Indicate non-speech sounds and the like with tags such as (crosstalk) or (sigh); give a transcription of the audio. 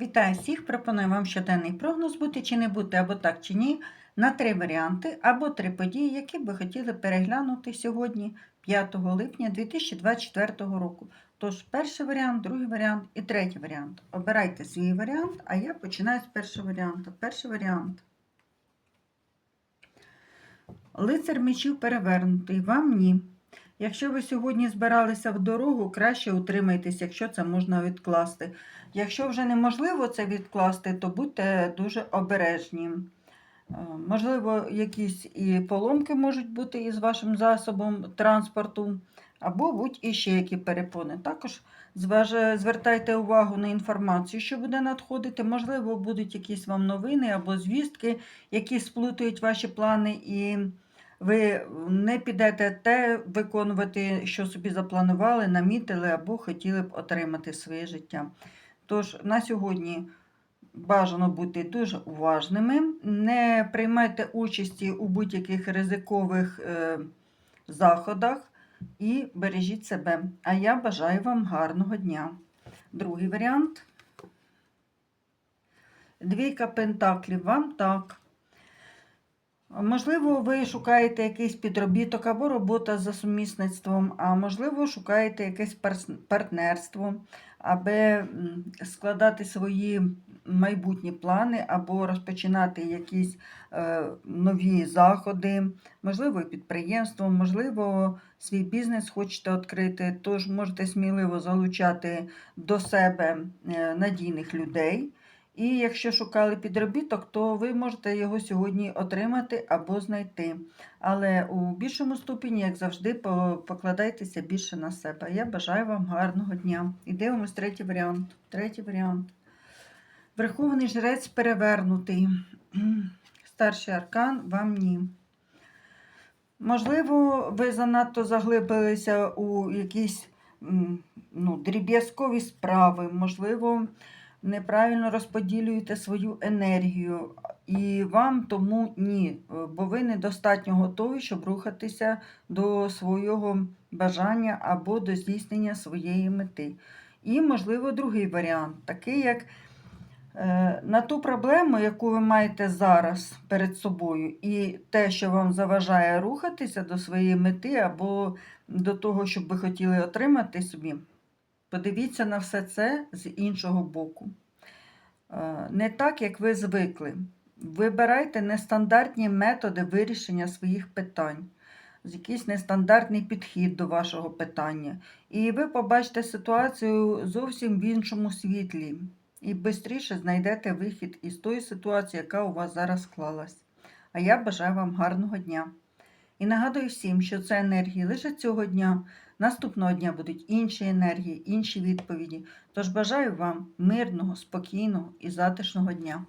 Вітаю всіх! Пропоную вам щоденний прогноз бути чи не бути, або так чи ні, на три варіанти або три події, які б ви хотіли переглянути сьогодні, 5 липня 2024 року. Тож, перший варіант, другий варіант і третій варіант. Обирайте свій варіант, а я починаю з першого варіанту. Перший варіант. Лицар мечів перевернутий, вам ні. Якщо ви сьогодні збиралися в дорогу, краще утримайтесь, якщо це можна відкласти. Якщо вже неможливо це відкласти, то будьте дуже обережні. Е, Можливо, якісь і поломки можуть бути із вашим засобом транспорту, або будь-іще які перепони. Також звертайте увагу на інформацію, що буде надходити. Можливо, будуть якісь вам новини або звістки, які сплутують ваші плани, і ви не підете те виконувати, що собі запланували, намітили або хотіли б отримати своє життя. Тож на сьогодні бажано бути дуже уважними, не приймайте участі у будь-яких ризикових е, заходах і бережіть себе. А я бажаю вам гарного дня. Другий варіант. Двійка пентаклів. Вам так. Можливо, ви шукаєте якийсь підробіток або робота за сумісництвом, а можливо, шукаєте якесь партнерство, аби складати свої майбутні плани, або розпочинати якісь е, нові заходи, можливо, підприємство, можливо, свій бізнес хочете відкрити, тож можете сміливо залучати до себе е, надійних людей. І якщо шукали підробіток, то ви можете його сьогодні отримати або знайти. Але у більшому ступені, як завжди, покладайтеся більше на себе. Я бажаю вам гарного дня. І дивимось третій варіант. Третій варіант. Верховний жрець перевернутий. (clears throat) Старший аркан вам ні. Можливо, ви занадто заглибилися у якісь ну, дріб'язкові справи, можливо, неправильно розподілюєте свою енергію, і вам тому ні, е, бо ви недостатньо готові, щоб рухатися до свого бажання або до здійснення своєї мети. І, можливо, другий варіант, такий як е, на ту проблему, яку ви маєте зараз перед собою, і те, що вам заважає рухатися до своєї мети або до того, щоб ви хотіли отримати собі, подивіться на все це з іншого боку. Е, Не так, як ви звикли. Вибирайте нестандартні методи вирішення своїх питань, якийсь нестандартний підхід до вашого питання. І ви побачите ситуацію зовсім в іншому світлі. І швидше знайдете вихід із тої ситуації, яка у вас зараз склалась. А я бажаю вам гарного дня. І нагадую всім, що це енергії лише цього дня. Наступного дня будуть інші енергії, інші відповіді. Тож бажаю вам мирного, спокійного і затишного дня.